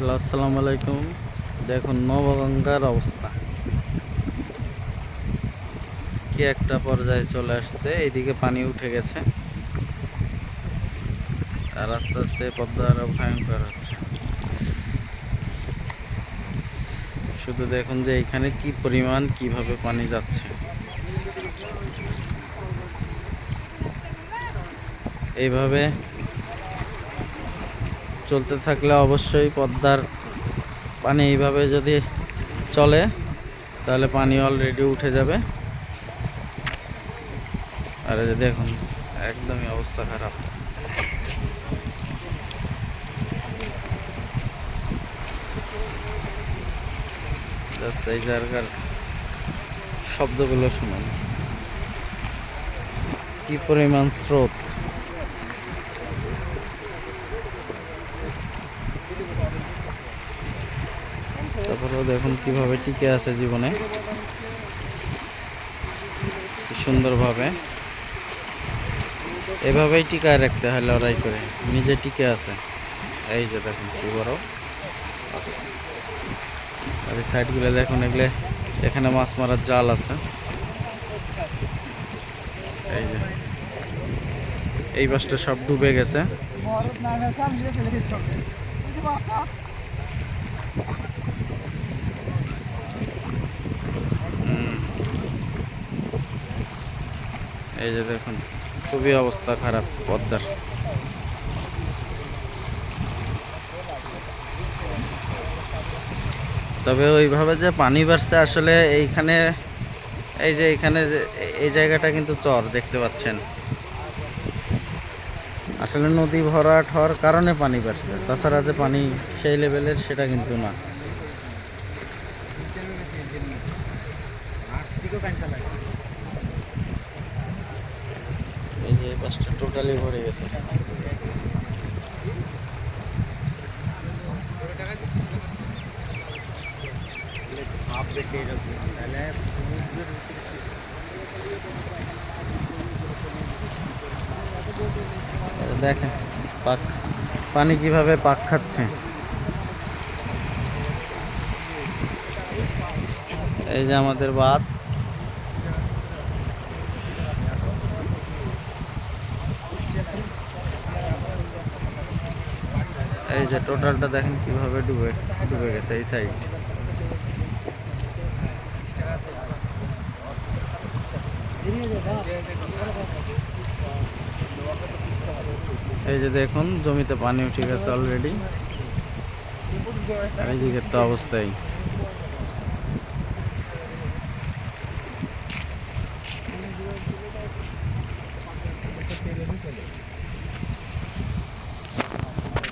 Hello আসসালামু আলাইকুম। দেখুন, নবগঙ্গার অবস্থা। কি একটা পর্যায়ে চলে আসছে, এইদিকে পানি উঠে গেছে। আর আস্তে আস্তে পদ্মা আরও ভয়ঙ্কর হচ্ছে। শুধু দেখুন যে এখানে কি পরিমাণ, কীভাবে পানি যাচ্ছে। এইভাবে চলতে থাকলে অবশ্যই পদ্মার পানি এইভাবে যদি চলে, তাহলে পানি অলরেডি উঠে যাবে। আর এই যে দেখুন, একদমই অবস্থা খারাপ। এই জায়গার শব্দগুলো শুনুন। কি পরিমাণ স্রোত। তারপরেও দেখুন কীভাবে টিকে আছে জীবনে। সুন্দরভাবে। এভাবেই টিকায় রাখতে হয় লড়াই করে। নিজে টিকে আছে। এই যে দেখুন কি বড়। আর এই সাইডগুলো দেখুন, এগুলো এখানে মাছ মারার জাল আছে। এই যে। এই বাসটা সব ডুবে গেছে। এই যে দেখুন, খুবই অবস্থা খারাপ পদ্মার। তবে ওইভাবে যে পানি বাড়ছে, আসলে এইখানে, এই যে এখানে যে, এই জায়গাটা কিন্তু চর, দেখতে পাচ্ছেন। আসলে নদী ভরাট হওয়ার কারণে পানি বাড়ছে, তাছাড়া যে পানি সেই লেভেলের সেটা কিন্তু না। বাসটা টোটালি ভরে গেছে। যে দেখেন, পাক পানি কীভাবে পাক খাচ্ছে। এই যে আমাদের বাদ এই যে টোটালটা দেখেন কীভাবে ডুবে ডুবে গেছে এই সাইড এই যে দেখুন, জমিতে পানি উঠে গেছে অলরেডি আর এইদিকের তো অবস্থাই।